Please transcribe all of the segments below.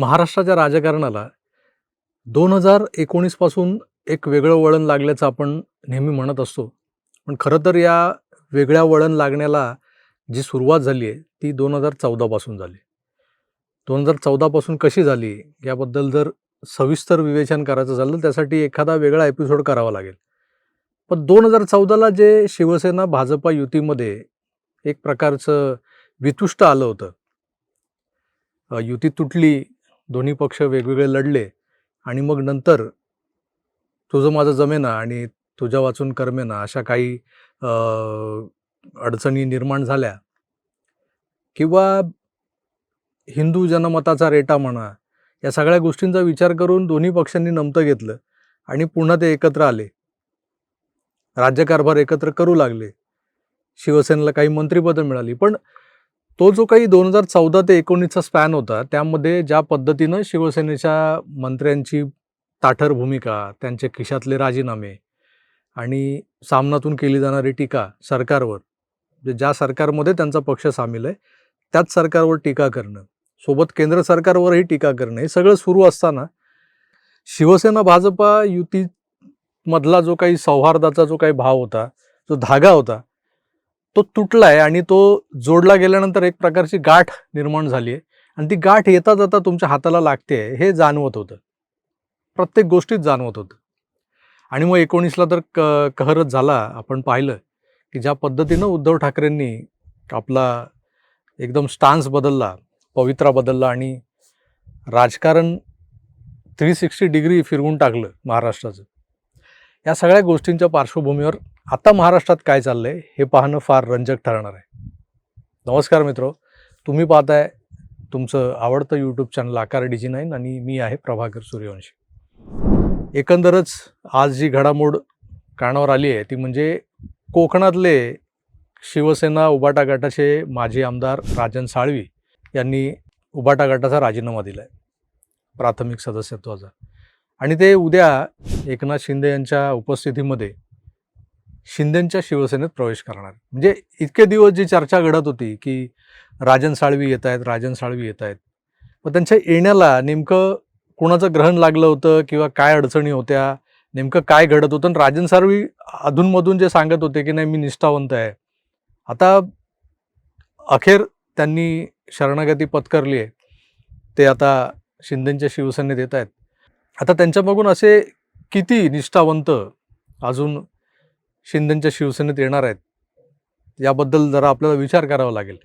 महाराष्ट्राच्या राजकारणाला दोन हजार एकोणीसपासून एक वेगळं वळण लागल्याचं आपण नेहमी म्हणत असतो. पण खरं तर या वेगळ्या वळण लागण्याला जी सुरुवात झाली आहे ती दोन हजार चौदापासून झाली. दोन हजार चौदापासून कशी झाली याबद्दल जर सविस्तर विवेचन करायचं झालं तर त्यासाठी एखादा वेगळा एपिसोड करावा लागेल. पण दोन हजार चौदाला जे शिवसेना भाजपा युतीमध्ये एक प्रकारचं वितुष्ट आलं होतं. युती तुटली दोन्ही पक्ष वेगवेगळे लढले आणि मग नंतर तुझं माझं जमेना आणि तुझ्या वाचून करमेना अशा काही अडचणी निर्माण झाल्या. किंवा हिंदू जनमताचा रेटा म्हणा या सगळ्या गोष्टींचा विचार करून दोन्ही पक्षांनी नमतं घेतलं आणि पुन्हा ते एकत्र आले. राज्यकारभार एकत्र करू लागले. शिवसेनेला काही मंत्रिपदं मिळाली. पण तो जो काही दोन हजार चौदा ते एकोणीसचा स्पॅन होता त्यामध्ये ज्या पद्धतीनं शिवसेनेच्या मंत्र्यांची ताठर भूमिका त्यांचे खिशातले राजीनामे आणि सामनातून केली जाणारी टीका सरकारवर म्हणजे ज्या सरकारमध्ये त्यांचा पक्ष सामील आहे त्याच सरकारवर टीका करणं सोबत केंद्र सरकारवरही टीका करणं हे सगळं सुरू असताना शिवसेना भाजपा युतीमधला जो काही सौहार्दाचा जो काही भाव होता जो धागा होता तो तुटला आहे आणि तो जोडला गेल्यानंतर एक प्रकारची गाठ निर्माण झाली आहे आणि ती गाठ येता जाता तुमच्या हाताला लागते हे जाणवत होतं. प्रत्येक गोष्टीत जाणवत होतं. आणि मग एकोणीसला तर क कहरच झाला. आपण पाहिलं की ज्या पद्धतीनं उद्धव ठाकरेंनी आपला एकदम स्टान्स बदलला पवित्रा बदलला आणि राजकारण थ्री सिक्स्टी डिग्री फिरवून टाकलं महाराष्ट्राचं. या सगळ्या गोष्टींच्या पार्श्वभूमीवर आता महाराष्ट्रात काय चाललंय हे पाहणं फार रंजक ठरणार आहे. नमस्कार मित्र तुम्ही पाहताय तुमचं आवडतं YouTube channel Aakar digi nine आणि मी आहे प्रभाकर सूर्यवंशी. एकंदरच आज जी घडामोड कानावर आली आहे ती म्हणजे कोकणातले शिवसेना उबाटा गटाचे माजी आमदार राजन साळवी यांनी उबाटा गटाचा राजीनामा दिला आहे प्राथमिक सदस्यत्वाचा. आणि ते उद्या एकनाथ शिंदे यांच्या उपस्थितीमध्ये शिंदेंच्या शिवसेनेत प्रवेश करणार. म्हणजे इतके दिवस जी चर्चा घडत होती की राजन साळवी येत आहेत राजन साळवी येत आहेत. मग त्यांच्या येण्याला नेमकं कुणाचं ग्रहण लागलं होतं किंवा काय अडचणी होत्या नेमकं काय घडत होतं? आणि राजन साळवी अधूनमधून जे सांगत होते की नाही मी निष्ठावंत आहे. आता अखेर त्यांनी शरणागती पत्करली आहे. ते आता शिंदेंच्या शिवसेनेत येत आहेत. आता त्यांच्या बघून असे किती निष्ठावंत अजून शिंदेच्या शिवसेनेत येणार आहेत याबद्दल जरा आपल्याला विचार करावा लागेल.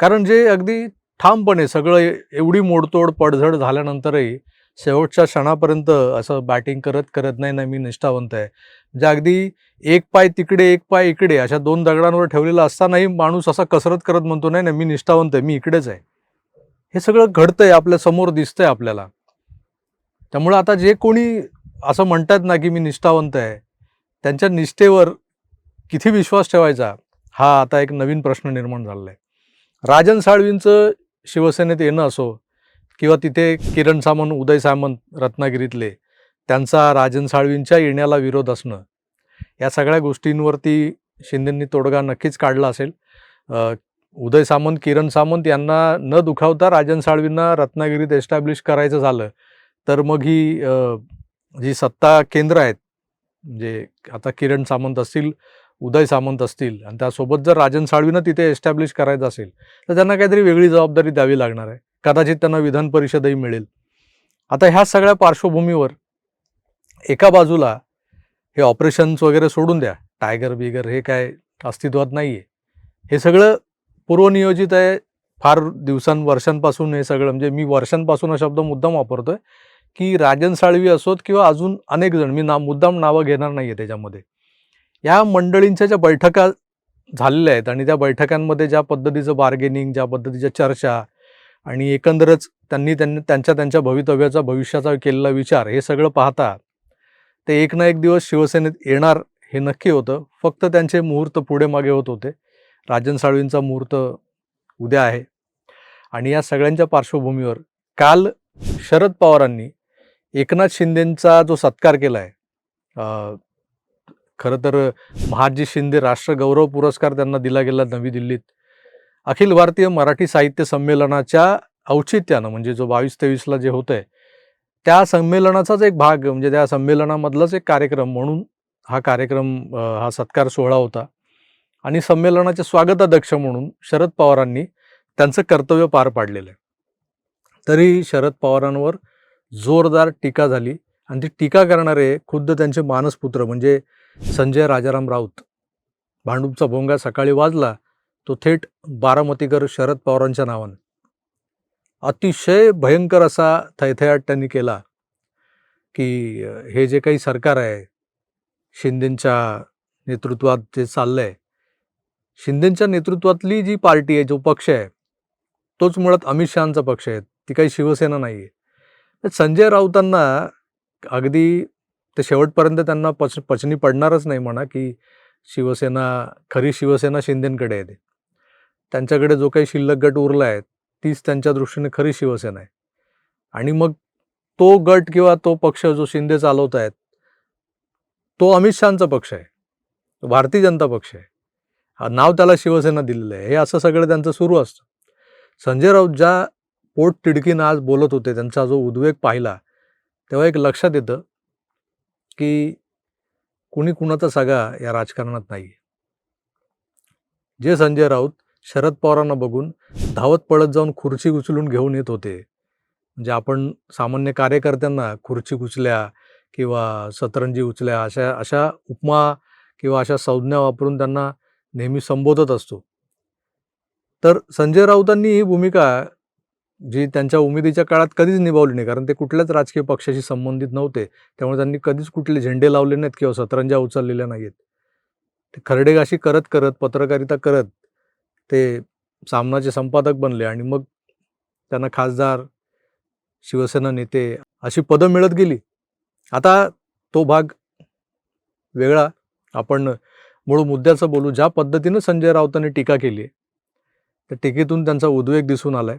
कारण जे अगदी ठामपणे सगळं एवढी मोडतोड पडझड झाल्यानंतरही शेवटच्या क्षणापर्यंत असं बॅटिंग करत करत नाही ना मी निष्ठावंत आहे. म्हणजे अगदी एक पाय तिकडे एक पाय इकडे अशा दोन दगडांवर ठेवलेला असतानाही माणूस असा कसरत करत म्हणतो नाही ना मी निष्ठावंत आहे मी इकडेच आहे. हे सगळं घडतंय आपल्यासमोर दिसतंय आपल्याला. त्यामुळं आता जे कोणी असं म्हणतात ना की मी निष्ठावंत आहे त्यांच्या निष्ठेवर किती विश्वास ठेवायचा हा आता एक नवीन प्रश्न निर्माण झालेला आहे. राजन साळवींचं शिवसेनेत येणं असो किंवा तिथे किरण सामंत उदय सामंत रत्नागिरीतले त्यांचा राजन साळवींच्या येण्याला विरोध असणं या सगळ्या गोष्टींवरती शिंदेंनी तोडगा नक्कीच काढला असेल. उदय सामंत किरण सामंत यांना न दुखावता राजन साळवींना रत्नागिरीत एस्टॅब्लिश करायचं झालं. तर मग ही जी सत्ता केंद्र आहेत म्हणजे आता किरण सामंत असतील उदय सामंत असतील आणि त्यासोबत जर राजन साळवीनं तिथे एस्टॅब्लिश करायचं असेल तर त्यांना काहीतरी वेगळी जबाबदारी द्यावी लागणार आहे. कदाचित त्यांना विधान परिषदही मिळेल. आता ह्या सगळ्या पार्श्वभूमीवर एका बाजूला हे ऑपरेशन्स वगैरे सोडून द्या. टायगर बिगर हे काय अस्तित्वात नाही आहे हे सगळं पूर्वनियोजित आहे. फार दिवसां वर्षांपासून हे सगळं म्हणजे मी वर्षांपासून हा शब्द मुद्दाम वापरतो आहे की राजन साळवी असोत किंवा अजून अनेक जण मी ना मुद्दाम नावं घेणार नाही आहे त्याच्यामध्ये. या मंडळींच्या ज्या बैठका झालेल्या आहेत आणि त्या बैठकांमध्ये ज्या पद्धतीचं बार्गेनिंग ज्या पद्धतीच्या चर्चा आणि एकंदरच त्यांनी त्यांनी त्यांच्या त्यांच्या भवितव्याचा भविष्याचा केलेला विचार हे सगळं पाहता ते एक ना एक दिवस शिवसेनेत येणार हे नक्की होतं. फक्त त्यांचे मुहूर्त पुढे मागे होत होते. राजन साळवींचा मुहूर्त उद्या आहे. आणि या सगळ्यांच्या पार्श्वभूमीवर काल शरद पवारांनी एकनाथ शिंदेंचा जो सत्कार केला आहे खरं तर महाजी शिंदे राष्ट्रगौरव पुरस्कार त्यांना दिला गेला नवी दिल्लीत. अखिल भारतीय मराठी साहित्य संमेलनाच्या औचित्यानं म्हणजे जो बावीस तेवीसला जे होतं आहे त्या संमेलनाचाच एक भाग म्हणजे त्या संमेलनामधलाच एक कार्यक्रम म्हणून हा कार्यक्रम हा सत्कार सोहळा होता. आणि संमेलनाचे स्वागताध्यक्ष म्हणून शरद पवारांनी त्यांचं कर्तव्य पार पाडलेलं आहे. तरी शरद पवारांवर जोरदार टीका झाली. आणि ती टीका करणारे खुद्द त्यांचे मानसपुत्र म्हणजे संजय राजाराम राऊत. भांडूपचा भोंगा सकाळी वाजला तो थेट बारामतीकर शरद पवारांच्या नावानं. अतिशय भयंकर असा थैथयाट त्यांनी केला की हे जे काही सरकार आहे शिंदेंच्या नेतृत्वात जे चाललं आहे शिंदेंच्या नेतृत्वातली जी पार्टी आहे जो पक्ष आहे तोच मुळात अमित शहाचा पक्ष आहे. ती काही शिवसेना नाही आहे तर संजय राऊतांना अगदी ते शेवटपर्यंत त्यांना पच पचनी पडणारच नाही म्हणा की शिवसेना खरी शिवसेना शिंदेंकडे आहे ते. त्यांच्याकडे जो काही शिल्लक गट उरला आहे तीच त्यांच्या दृष्टीने खरी शिवसेना आहे. आणि मग तो गट किंवा तो पक्ष जो शिंदे चालवत आहेत तो अमित शहाचा पक्ष आहे. भारतीय जनता पक्ष आहे. नाव त्याला शिवसेना दिलेलं आहे. हे असं सगळं त्यांचं सुरू असतं. संजय राऊत ज्या पोट तिडकीनं आज बोलत होते त्यांचा जो उद्वेग पाहिला तेव्हा एक लक्षात येतं की कुणी कुणाचा सगळा या राजकारणात नाही जे संजय राऊत शरद पवारांना बघून धावत पळत जाऊन खुर्ची उचलून घेऊन येत होते म्हणजे आपण सामान्य कार्यकर्त्यांना खुर्ची उचल्या किंवा सतरंजी उचल्या अशा अशा उपमा किंवा अशा संज्ञा वापरून त्यांना नेहमी संबोधत असतो. तर संजय राऊतांनी ही भूमिका जी त्यांच्या उमेदीच्या काळात कधीच निभावली नाही कारण ते कुठल्याच राजकीय पक्षाशी संबंधित नव्हते. त्यामुळे त्यांनी कधीच कुठले झेंडे लावले नाहीत किंवा सतरंजा उचललेल्या नाहीत ते खरडेगाशी करत करत पत्रकारिता करत ते सामनाचे संपादक बनले आणि मग त्यांना खासदार शिवसेना नेते अशी पदं मिळत गेली. आता तो भाग वेगळा. आपण मूळ मुद्द्याचं बोलू. ज्या पद्धतीनं संजय राऊतांनी टीका केली त्या टीकेतून त्यांचा उद्वेग दिसून आलाय.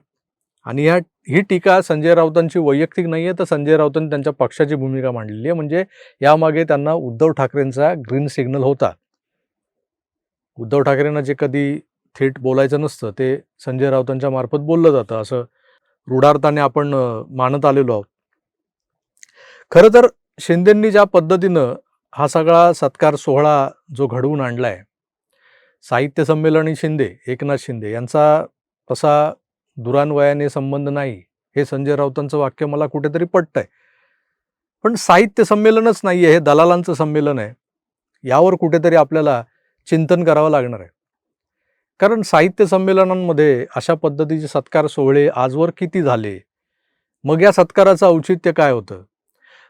आणि ह्या ही टीका संजय राऊतांची वैयक्तिक नाही आहे तर संजय राऊतांनी त्यांच्या पक्षाची भूमिका मांडलेली आहे. म्हणजे यामागे त्यांना उद्धव ठाकरेंचा ग्रीन सिग्नल होता. उद्धव ठाकरेंना जे कधी थेट बोलायचं नसतं ते संजय राऊतांच्या मार्फत बोललं जातं. असं रूढार्थाने आपण मानत आलेलो आहोत. खरं तर शिंदेंनी ज्या पद्धतीनं हा सगळा सत्कार सोहळा जो घडवून आणलाय साहित्य संमेलनी शिंदे एकनाथ शिंदे यांचा तसा दुरान्वयाने संबंध नाही. हे संजय राऊतांचं वाक्य मला कुठेतरी पटतंय. पण साहित्य संमेलनच नाही आहे हे दलालांचं संमेलन आहे. यावर कुठेतरी आपल्याला चिंतन करावं लागणार आहे. कारण साहित्य संमेलनांमध्ये अशा पद्धतीचे सत्कार सोहळे आजवर किती झाले? मग या सत्काराचं औचित्य काय होतं?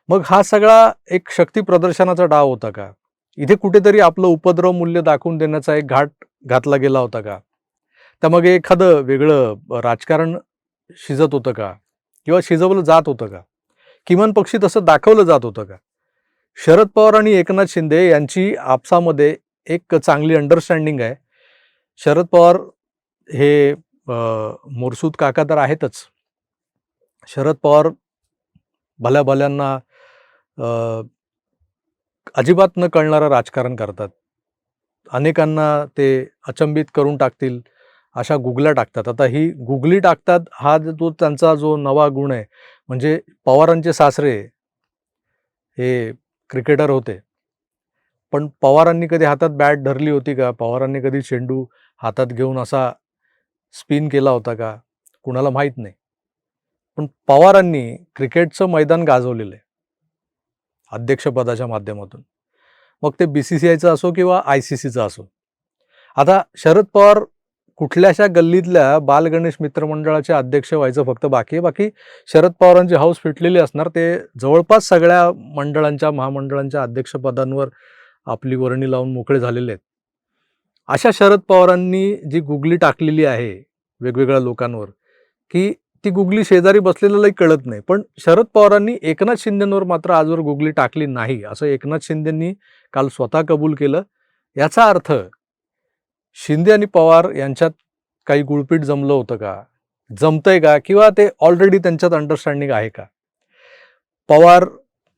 मग हा सगळा एक शक्ती प्रदर्शनाचा डाव होता का? इथे कुठेतरी आपलं उपद्रव मूल्य दाखवून देण्याचा एक घाट घातला गेला होता का? त्यामागे एखादं वेगळं राजकारण शिजत होतं का? किंवा शिजवलं जात होतं का? किमान पक्षी तसं दाखवलं जात होतं का? शरद पवार आणि एकनाथ शिंदे यांची आपसामध्ये एक चांगली अंडरस्टँडिंग आहे. शरद पवार हे मोरसूद काका तर आहेतच. शरद पवार भल्या भल्यांना अजिबात न कळणारं राजकारण करतात. अनेकांना ते अचंबित करून टाकतील. अशा गुगल्या टाकतात. आता ही गुगली टाकतात. हा जो त्यांचा जो नवा गुण आहे म्हणजे पवारांचे सासरे हे क्रिकेटर होते. पण पवारांनी कधी हातात बॅट धरली होती का? पवारांनी कधी चेंडू हातात घेऊन असा स्पिन केला होता का? कुणाला माहीत नाही. पण पवारांनी क्रिकेटचं मैदान गाजवलेलं आहे अध्यक्षपदाच्या माध्यमातून. मग ते बी सी सी आयचं असो किंवा आय सी सीचं असो. आता शरद पवार कुठल्याशा गल्लीतल्या बालगणेश मित्रमंडळाचे अध्यक्ष व्हायचं फक्त बाकी आहे. बाकी शरद पवारांची हाऊस फिटलेली असणार. ते जवळपास सगळ्या मंडळांच्या महामंडळांच्या अध्यक्षपदांवर आपली वर्णी लावून मोकळे झालेले आहेत. अशा शरद पवारांनी जी गुगली टाकलेली आहे वेगवेगळ्या लोकांवर की ती गुगली शेजारी बसलेल्यालाही कळत नाही. पण शरद पवारांनी एकनाथ शिंदेंवर मात्र आजवर गुगली टाकली नाही असं एकनाथ शिंदेंनी काल स्वतः कबूल केलं. याचा अर्थ शिंदे आणि पवार यांच्यात काही गुळपीट जमलं होतं का? जमतंय का? किंवा ते ऑलरेडी त्यांच्यात अंडरस्टँडिंग आहे का? पवार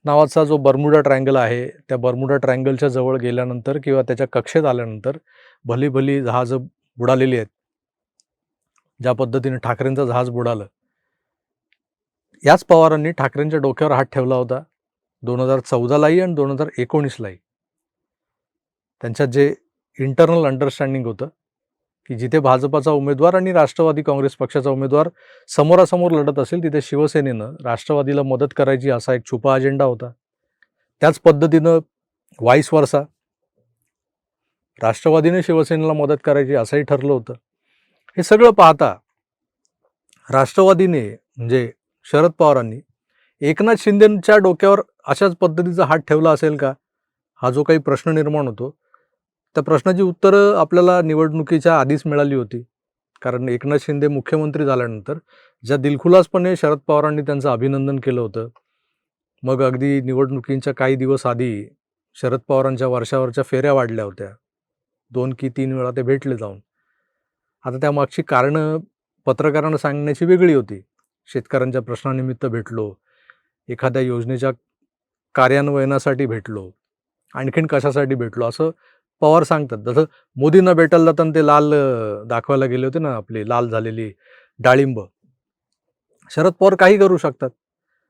नावाचा जो बर्मुडा ट्रँगल आहे त्या बर्मुडा ट्रँगलच्या जवळ गेल्यानंतर किंवा त्याच्या कक्षेत आल्यानंतर भली भली जहाजं बुडालेली आहेत. ज्या पद्धतीने ठाकरेंचं जहाज बुडालं. याच पवारांनी ठाकरेंच्या डोक्यावर हात ठेवला होता. दोन हजार चौदालाही आणि दोन हजार एकोणीसलाही. त्यांच्यात जे इंटरनल अंडरस्टँडिंग होतं की जिथे भाजपाचा उमेदवार आणि राष्ट्रवादी काँग्रेस पक्षाचा उमेदवार समोरासमोर लढत असेल तिथे शिवसेनेनं राष्ट्रवादीला मदत करायची असा एक छुपा अजेंडा होता. त्याच पद्धतीनं वाईस वर्षा राष्ट्रवादीने शिवसेनेला मदत करायची असंही ठरलं होतं. हे सगळं पाहता राष्ट्रवादीने म्हणजे शरद पवारांनी एकनाथ शिंदेच्या डोक्यावर अशाच पद्धतीचा हात ठेवला असेल का? हा जो काही प्रश्न निर्माण होतो त्या प्रश्नाची उत्तरं आपल्याला निवडणुकीच्या आधीच मिळाली होती. कारण एकनाथ शिंदे मुख्यमंत्री झाल्यानंतर ज्या दिलखुलासपणे शरद पवारांनी त्यांचं अभिनंदन केलं होतं मग अगदी निवडणुकींच्या काही दिवस आधी शरद पवारांच्या वर्षावरच्या फेऱ्या वाढल्या होत्या. दोन की तीन वेळा ते भेटले जाऊन. आता त्यामागची कारणं पत्रकारांना सांगण्याची वेगळी होती. शेतकऱ्यांच्या प्रश्नानिमित्त भेटलो एखाद्या योजनेच्या कार्यान्वयनासाठी भेटलो आणखीन कशासाठी भेटलो असं पवार सांगतात. जसं मोदींना भेटायला जाताना ते लाल दाखवायला गेले होते ना आपली लाल झालेली डाळिंब. शरद पवार काही करू शकतात.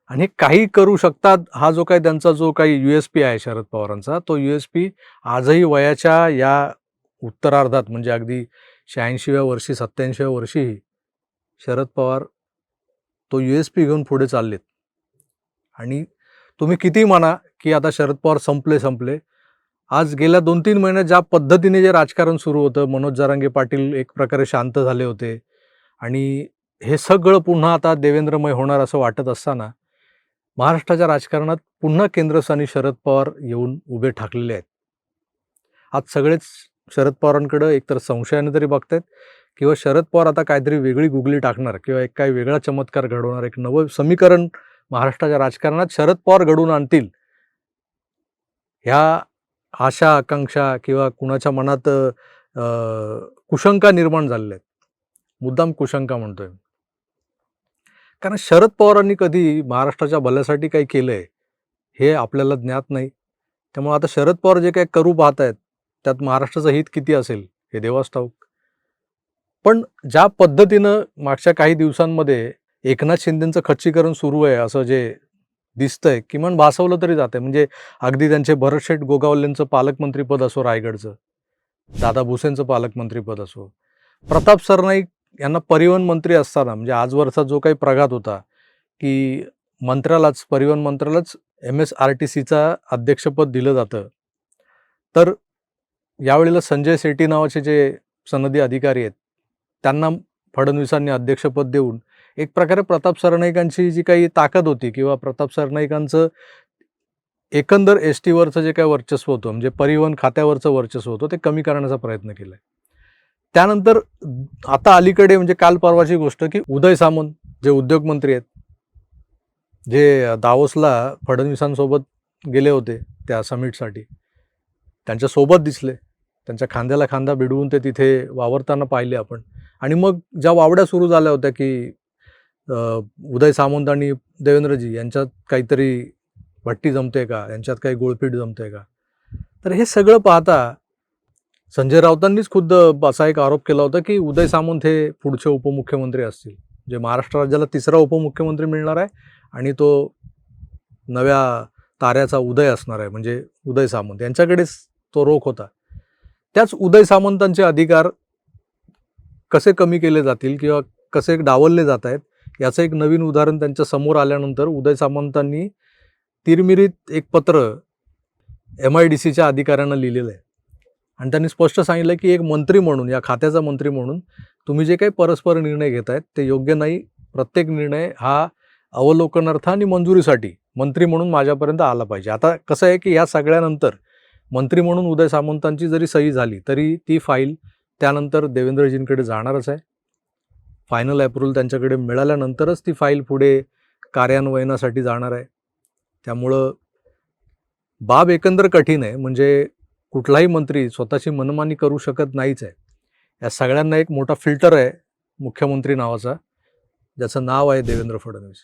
आणि काही करू शकतात हा जो काही त्यांचा जो काही यू एस पी आहे शरद पवारांचा तो यू एस पी आजही वयाच्या या उत्तरार्धात म्हणजे अगदी शहाऐंशीव्या वर्षी सत्याऐंशीव्या वर्षीही शरद पवार तो यू एस पी घेऊन पुढे चाललेत. आणि तुम्ही किती म्हणा की आता शरद पवार संपले संपले आज गेल्या दोन तीन महिन्यात ज्या पद्धतीने जे राजकारण सुरू होतं मनोज जरांगे पाटील एक प्रकारे शांत झाले होते. आणि हे सगळं पुन्हा आता देवेंद्रमय होणार असं वाटत असताना महाराष्ट्राच्या राजकारणात पुन्हा केंद्रस्थानी शरद पवार येऊन उभे ठाकलेले आहेत. आज सगळेच शरद पवारांकडं एकतर संशयाने तरी बघतायत किंवा शरद पवार आता काहीतरी वेगळी गुगली टाकणार किंवा एक काही वेगळा चमत्कार घडवणार एक नवं समीकरण महाराष्ट्राच्या राजकारणात शरद पवार घडवून आणतील ह्या आशा आकांक्षा किंवा कुणाच्या मनात कुशंका निर्माण झालेल्या आहेत. मुद्दाम कुशंका म्हणतोय कारण शरद पवारांनी कधी महाराष्ट्राच्या भल्यासाठी काही केलंय हे आपल्याला ज्ञात नाही. त्यामुळे आता शरद पवार जे काही करू पाहत आहेत त्यात महाराष्ट्राचं हित किती असेल हे देवास ठाऊक. पण ज्या पद्धतीनं मागच्या काही दिवसांमध्ये एकनाथ शिंदेचं खच्चीकरण सुरू आहे असं जे दिसतंय किमान भासवलं तरी जातंय. म्हणजे अगदी त्यांचे भरतशेठ गोगावलेंचं पालकमंत्रीपद असो रायगडचं. दादा भुसेंचं पालकमंत्रीपद असो. प्रताप सरनाईक यांना परिवहन मंत्री असताना म्हणजे आजवरचा जो काही प्रघात होता की मंत्र्यालाच परिवहन मंत्र्यालाच एम एस आर टी सीचा अध्यक्षपद दिलं जातं. तर यावेळेला संजय शेट्टी नावाचे जे सनदी अधिकारी आहेत त्यांना फडणवीसांनी अध्यक्षपद देऊन एक प्रकारे प्रताप सरनाईकांची जी काही ताकद होती किंवा प्रताप सरनाईकांचं एकंदर एस टीवरचं जे काही वर्चस्व होतं म्हणजे परिवहन खात्यावरचं वर्चस्व होतं ते कमी करण्याचा प्रयत्न केला आहे त्यानंतर आता अलीकडे म्हणजे काल परवाची गोष्ट की उदय सामंत जे उद्योगमंत्री आहेत जे दावोसला फडणवीसांसोबत गेले होते त्या समिटसाठी त्यांच्यासोबत दिसले. त्यांच्या खांद्याला खांदा भिडवून ते तिथे वावरताना पाहिले आपण. आणि मग ज्या वावड्या सुरू झाल्या होत्या की उदय सामंत आणि देवेंद्रजी यांच्यात काहीतरी भट्टी जमते का? यांच्यात काही गुळपीट जमते का? तर हे सगळं पाहता संजय राऊतांनीच खुद्द असा एक आरोप केला होता की उदय सामंत हे पुढचे उपमुख्यमंत्री असतील. जे महाराष्ट्र राज्याला तिसरा उपमुख्यमंत्री मिळणार आहे आणि तो नव्या ताऱ्याचा उदय असणार आहे म्हणजे उदय सामंत. यांच्याकडेच तो रोख होता. त्याच उदय सामंतांचे अधिकार कसे कमी केले जातील किंवा कसे डावलले जात आहेत याचं एक नवीन उदाहरण त्यांच्यासमोर आल्यानंतर उदय सामंतांनी तिरमिरीत एक पत्र एम आय डी सीच्या अधिकाऱ्यांना लिहिलेलं आहे. आणि त्यांनी स्पष्ट सांगितलं की एक मंत्री म्हणून या खात्याचा मंत्री म्हणून तुम्ही जे काही परस्पर निर्णय घेत आहेत ते योग्य नाही. प्रत्येक निर्णय हा अवलोकनार्थ आणि मंजुरीसाठी मंत्री म्हणून माझ्यापर्यंत आला पाहिजे. आता कसं आहे की या सगळ्यानंतर मंत्री म्हणून उदय सामंतांची जरी सही झाली तरी ती फाईल त्यानंतर देवेंद्रजींकडे जाणारच आहे. फायनल अप्रुव्हल त्यांच्याकडे मिळाल्यानंतरच ती फाईल पुढे कार्यान्वयनासाठी जाणार आहे. त्यामुळं बाब एकंदर कठीण आहे. म्हणजे कुठलाही मंत्री स्वतःची मनमानी करू शकत नाहीच आहे. या सगळ्यांना एक मोठा फिल्टर आहे मुख्यमंत्री नावाचा. ज्याचं नाव आहे देवेंद्र फडणवीस.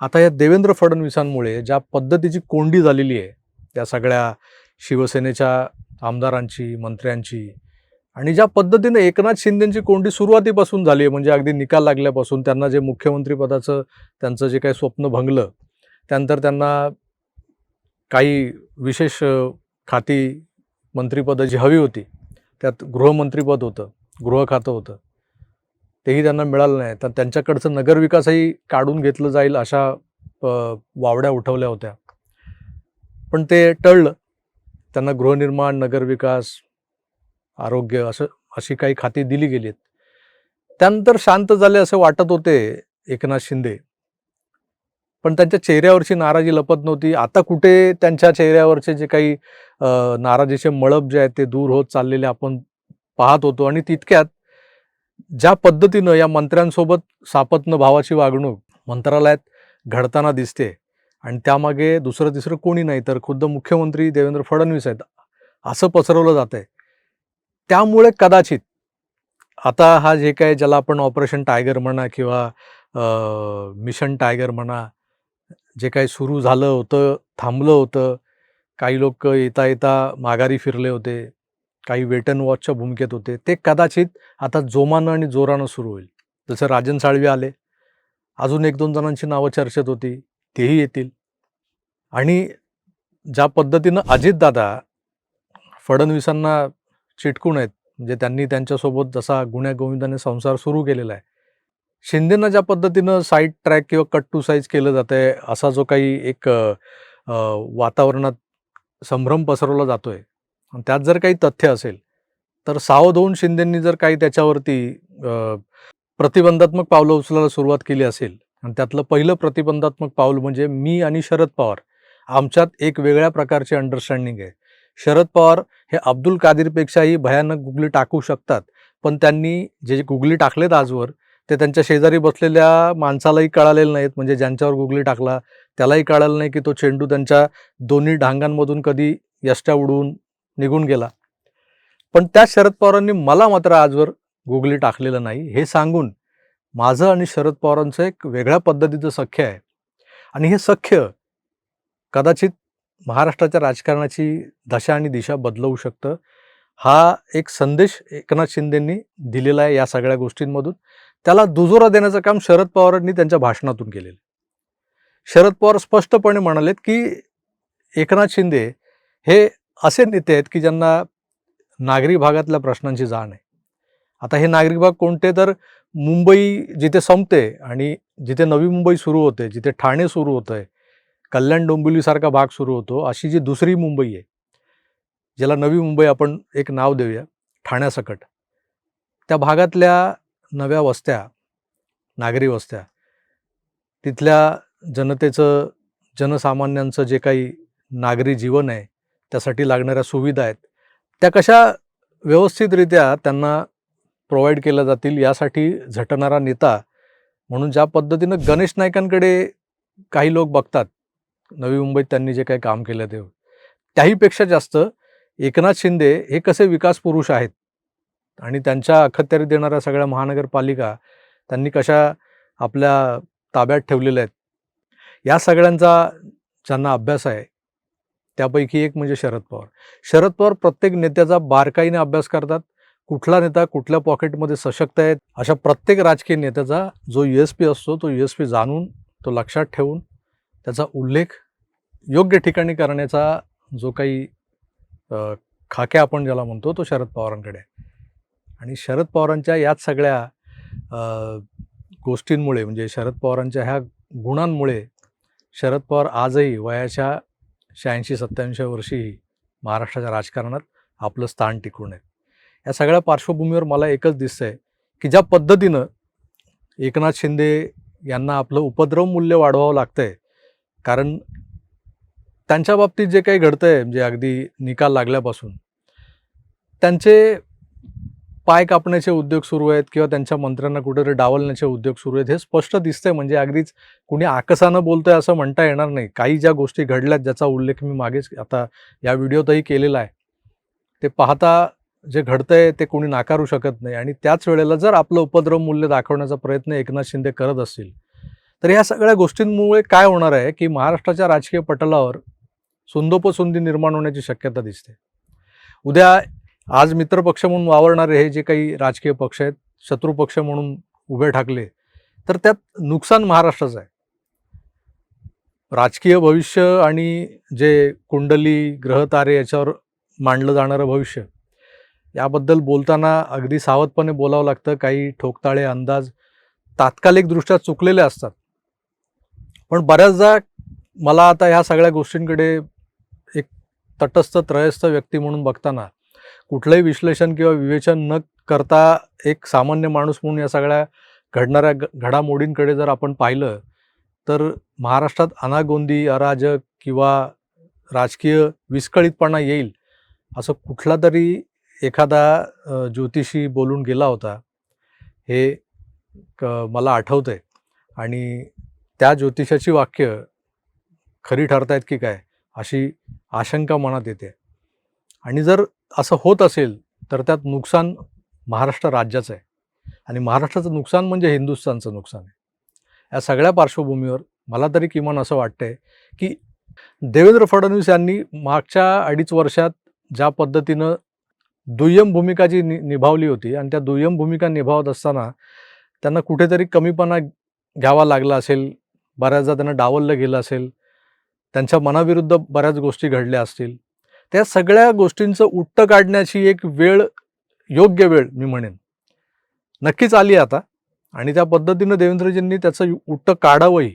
आता या देवेंद्र फडणवीसांमुळे ज्या पद्धतीची कोंडी झालेली आहे त्या सगळ्या शिवसेनेच्या आमदारांची मंत्र्यांची आणि ज्या पद्धतीनं एकनाथ शिंदेची कोंडी सुरुवातीपासून झाली आहे म्हणजे अगदी निकाल लागल्यापासून त्यांना जे मुख्यमंत्रीपदाचं त्यांचं जे काही स्वप्न भंगलं त्यानंतर त्यांना काही विशेष खाती मंत्रिपदं जी हवी होती त्यात गृहमंत्रीपद होतं गृह खातं होतं तेही त्यांना मिळालं नाही. तर त्यांच्याकडचं नगरविकासही काढून घेतलं जाईल अशा वावड्या उठवल्या होत्या. पण ते टळलं. त्यांना गृहनिर्माण नगरविकास आरोग्य असं अशी काही खाती दिली गेलीत. त्यानंतर शांत झाले असं वाटत होते एकनाथ शिंदे. पण त्यांच्या चेहऱ्यावरची नाराजी लपत नव्हती. आता कुठे त्यांच्या चेहऱ्यावरचे जे काही नाराजीचे मळब जे आहेत ते दूर होत चाललेले आपण पाहत होतो. आणि तितक्यात ज्या पद्धतीनं या मंत्र्यांसोबत सापत्न भावाची वागणूक मंत्रालयात घडताना दिसते आणि त्यामागे दुसरं तिसरं कोणी नाही तर खुद्द मुख्यमंत्री देवेंद्र फडणवीस आहेत असं पसरवलं जात आहे त्यामुळे कदाचित आता हा जे काय ज्याला आपण ऑपरेशन टायगर म्हणा किंवा मिशन टायगर म्हणा जे काही सुरू झालं होतं थांबलं होतं काही लोक येता येता माघारी फिरले होते काही वेट अँड वॉचच्या भूमिकेत होते ते कदाचित आता जोमानं आणि जोरानं सुरू होईल. जसं राजन साळवी आले अजून एक दोन जणांची नावं चर्चेत होती तेही येतील. आणि ज्या पद्धतीनं अजितदादा फडणवीसांना चिटकून आहेत. म्हणजे त्यांनी त्यांच्यासोबत जसा गुण्यागोविंदाने संसार सुरू केलेला आहे. शिंदेना ज्या पद्धतीनं साईड ट्रॅक किंवा कट टू साईज केलं जातं आहे असा जो काही एक वातावरणात संभ्रम पसरवला जातोय आणि त्यात जर काही तथ्य असेल तर सावध होऊन शिंदेंनी जर काही त्याच्यावरती प्रतिबंधात्मक पावलं उचलायला सुरुवात केली असेल आणि त्यातलं पहिलं प्रतिबंधात्मक पाऊल म्हणजे मी आणि शरद पवार आमच्यात एक वेगळ्या प्रकारची अंडरस्टँडिंग आहे. शरद पवार हे अब्दुल कादीरपेक्षाही भयानक गुगली टाकू शकतात. पण त्यांनी जे गुगली टाकलेत आजवर ते त्यांच्या शेजारी बसलेल्या माणसालाही कळालेलं नाहीत. म्हणजे ज्यांच्यावर गुगली टाकला त्यालाही कळालं नाही की तो चेंडू त्यांच्या दोन्ही ढांगांमधून कधी यष्ट्या उडवून निघून गेला. पण त्या शरद पवारांनी मला मात्र आजवर गुगली टाकलेलं नाही. हे सांगून माझं आणि शरद पवारांचं एक वेगळ्या पद्धतीचं सख्य आहे. आणि हे सख्य कदाचित महाराष्ट्राच्या राजकारणाची दशा आणि दिशा बदलवू शकतं. हा एक संदेश एकनाथ शिंदेंनी दिलेला आहे या सगळ्या गोष्टींमधून. त्याला दुजोरा देण्याचं काम शरद पवारांनी त्यांच्या भाषणातून केलेलं शरद पवार स्पष्टपणे म्हणालेत की एकनाथ शिंदे हे असे नेते आहेत की ज्यांना नागरी भागातल्या प्रश्नांची जाण आहे. आता हे नागरिक भाग कोणते? तर मुंबई जिथे संपते आणि जिथे नवी मुंबई सुरू होते जिथे ठाणे सुरू होतं आहे कल्याण डोंबिवलीसारखा भाग सुरू होतो. अशी जी दुसरी मुंबई आहे ज्याला नवी मुंबई आपण एक नाव देऊया ठाण्यासकट. त्या भागातल्या नव्या वस्त्या नागरी वस्त्या तिथल्या जनतेचं जनसामान्यांचं जे काही नागरी जीवन आहे त्यासाठी लागणाऱ्या सुविधा आहेत त्या कशा व्यवस्थितरित्या त्यांना प्रोव्हाइड केल्या जातील यासाठी झटणारा नेता म्हणून ज्या पद्धतीनं गणेश नायकांकडे काही लोक बघतात नवी मुंबईत त्यांनी जे काही काम केलं ते. त्याहीपेक्षा जास्त एकनाथ शिंदे हे कसे विकास पुरुष आहेत? आणि त्यांच्या अखत्यारीत देणाऱ्या सगळ्या महानगरपालिका त्यांनी कशा आपल्या ताब्यात ठेवलेल्या आहेत? या सगळ्यांचा ज्यांना अभ्यास आहे त्यापैकी एक म्हणजे शरद पवार. शरद पवार प्रत्येक नेत्याचा बारकाईने अभ्यास करतात. कुठला नेता कुठल्या पॉकेटमध्ये सशक्त आहेत? अशा प्रत्येक राजकीय नेत्याचा जो यू एस पी असतो तो यू एस पी जाणून तो लक्षात ठेवून त्याचा उल्लेख योग्य ठिकाणी करण्याचा जो काही खाक्या आपण ज्याला म्हणतो तो शरद पवारांकडे. आहे आणि शरद पवारांच्या याच सगळ्या गोष्टींमुळे म्हणजे शरद पवारांच्या ह्या गुणांमुळे शरद पवार आजही वयाच्या शहाऐंशी सत्त्याऐंशी वर्षीही महाराष्ट्राच्या राजकारणात आपलं स्थान टिकून आहे या सगळ्या पार्श्वभूमीवर मला एकच दिसतंय की ज्या पद्धतीनं एकनाथ शिंदे यांना आपलं उपद्रव मूल्य वाढवावं लागतंय कारण त्यांच्या बाबतीत जे काही घडतंय म्हणजे अगदी निकाल लागल्यापासून त्यांचे पाय कापण्याचे उद्योग सुरू आहेत किंवा त्यांच्या मंत्र्यांना कुठेतरी डावलण्याचे उद्योग सुरू आहेत हे स्पष्ट दिसतंय. म्हणजे अगदीच कुणी आकसानं बोलतंय असं म्हणता येणार नाही. काही ज्या गोष्टी घडल्यात ज्याचा उल्लेख मी मागेच आता या व्हिडिओतही केलेला आहे ते पाहता जे घडतंय ते कोणी नाकारू शकत नाही. आणि त्याच वेळेला जर आपलं उपद्रव मूल्य दाखवण्याचा प्रयत्न एकनाथ शिंदे करत असतील तर ह्या सगळ्या गोष्टींमुळे काय होणार आहे की महाराष्ट्राच्या राजकीय पटलावर सुंदोपसुंदी निर्माण होण्याची शक्यता दिसते. उद्या आज मित्रपक्ष म्हणून वावरणारे हे जे काही राजकीय पक्ष आहेत शत्रुपक्ष म्हणून उभे ठाकले तर त्यात नुकसान महाराष्ट्राचं आहे. राजकीय भविष्य आणि जे कुंडली ग्रहतारे याच्यावर मांडलं जाणारं भविष्य याबद्दल बोलताना अगदी सावधपणे बोलावं लागतं. काही ठोकताळे अंदाज तात्कालिकदृष्ट्या चुकलेले असतात. पण बऱ्याचदा मला आता ह्या सगळ्या गोष्टींकडे एक तटस्थ त्रयस्थ व्यक्ती म्हणून बघताना कुठलंही विश्लेषण किंवा विवेचन न करता एक सामान्य माणूस म्हणून या सगळ्या घडणाऱ्या घडामोडींकडे जर आपण पाहिलं तर महाराष्ट्रात अनागोंदी अराजक किंवा राजकीय विस्कळीतपणा येईल असं कुठला तरी एखादा ज्योतिषी बोलून गेला होता हे क मला आठवतं आहे आणि त्या ज्योतिषाची वाक्य खरी ठरतायत की काय अशी आशंका मनात येते. आणि जर असं होत असेल तर त्यात नुकसान महाराष्ट्र राज्याचं आहे. आणि महाराष्ट्राचं नुकसान म्हणजे हिंदुस्थानचं नुकसान आहे. या सगळ्या पार्श्वभूमीवर मला तरी किमान असं वाटतंय की देवेंद्र फडणवीस यांनी मागच्या अडीच वर्षात ज्या पद्धतीनं दुय्यम भूमिका जी नि निभावली होती आणि त्या दुय्यम भूमिका निभावत असताना त्यांना कुठेतरी कमीपणा घ्यावा लागला असेल बऱ्याचदा त्यांना डावललं गेलं असेल त्यांच्या मनाविरुद्ध बऱ्याच गोष्टी घडल्या असतील. त्या सगळ्या गोष्टींचं उट्ट काढण्याची एक वेळ योग्य वेळ मी म्हणेन. नक्कीच आली आता आणि त्या पद्धतीनं देवेंद्रजींनी त्याचं उट्ट काढावंही.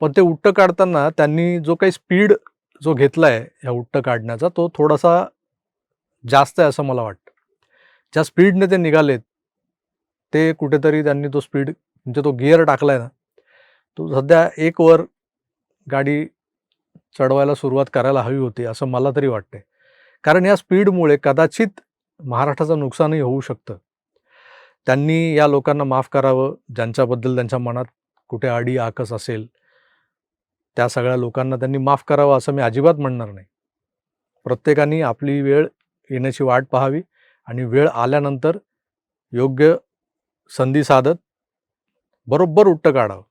पण ते उट्ट काढताना त्यांनी जो काही स्पीड जो घेतला आहे ह्या उट्ट काढण्याचा तो थोडासा जास्त आहे असं मला वाटतं. ज्या स्पीडने ते निघालेत ते कुठेतरी त्यांनी तो स्पीड म्हणजे तो गिअर टाकला आहे ना तो सध्या एक वर गाडी चढवायला सुरुवात करायला हवी होती असं मला तरी वाटते कारण या स्पीडमुळे कदाचित महाराष्ट्राचं नुकसानही होऊ शकतं. त्यांनी या लोकांना माफ करावं ज्यांच्याबद्दल त्यांच्या मनात कुठे अडी आकस असेल त्या सगळ्या लोकांना त्यांनी माफ करावं असं मी अजिबात म्हणणार नाही. प्रत्येकाने आपली वेळ येण्याची वाट पाहावी आणि वेळ आल्यानंतर योग्य संधी साधत बरोबर उट्ट काढावं.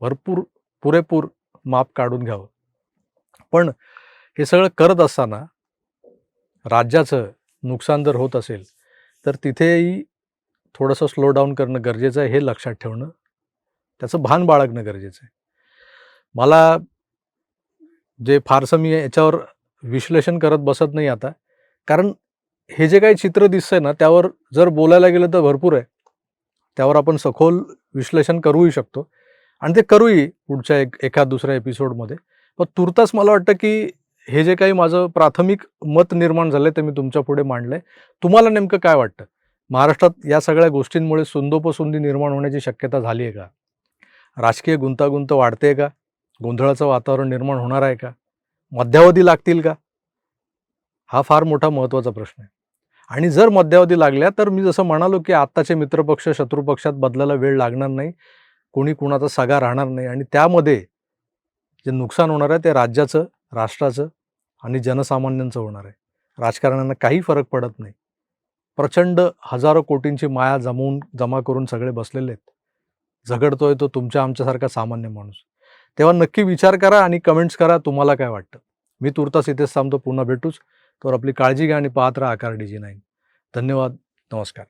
भरपूर पुरेपूर माप काढून घ्यावं. पण हे सगळं करत असताना राज्याचं नुकसान जर होत असेल तर तिथेही थोडंसं स्लो डाऊन करणं गरजेचं आहे हे लक्षात ठेवणं त्याचं भान बाळगणं गरजेचं आहे. मला जे फारसं मी याच्यावर विश्लेषण करत बसत नाही आता कारण हे जे काही चित्र दिसतंय ना त्यावर जर बोलायला गेलं तर भरपूर आहे. त्यावर आपण सखोल विश्लेषण करूही शकतो. आणि ते करूही पुढच्या एक एका दुसऱ्या एपिसोडमध्ये पण तुर्तास मला वाटतं की हे जे काही माझं प्राथमिक मत निर्माण झालं ते मी तुमच्यापुढे मांडलंय. तुम्हाला नेमकं काय वाटतं? महाराष्ट्रात या सगळ्या गोष्टींमुळे सुंदोपसुंदी निर्माण होण्याची शक्यता झाली आहे का? राजकीय गुंतागुंत वाढते का? गोंधळाचं वातावरण निर्माण होणार आहे का? मध्यावधी लागतील का? हा फार मोठा महत्त्वाचा प्रश्न आहे. आणि जर मध्यावधी लागल्या तर मी जसं म्हणालो की आत्ताचे मित्रपक्ष शत्रुपक्षात बदलायला वेळ लागणार नाही. कोणी कुणाचा सगा राहणार नाही आणि त्यामध्ये जे नुकसान होणार आहे ते राज्याचं राष्ट्राचं आणि जनसामान्यांचं होणार आहे. राजकारण्यांना काही फरक पडत नाही. प्रचंड हजारो कोटींची माया जमवून जमा करून सगळे बसलेले आहेत. झगडतोय तो तुमच्या आमच्यासारखा सामान्य माणूस. तेव्हा नक्की विचार करा आणि कमेंट्स करा तुम्हाला काय वाटतं. मी तुर्तास इथेच थांबतो पुन्हा भेटूच. तर आपली काळजी घ्या आणि पाहत राहा आकार डी जी नाईन. धन्यवाद. नमस्कार.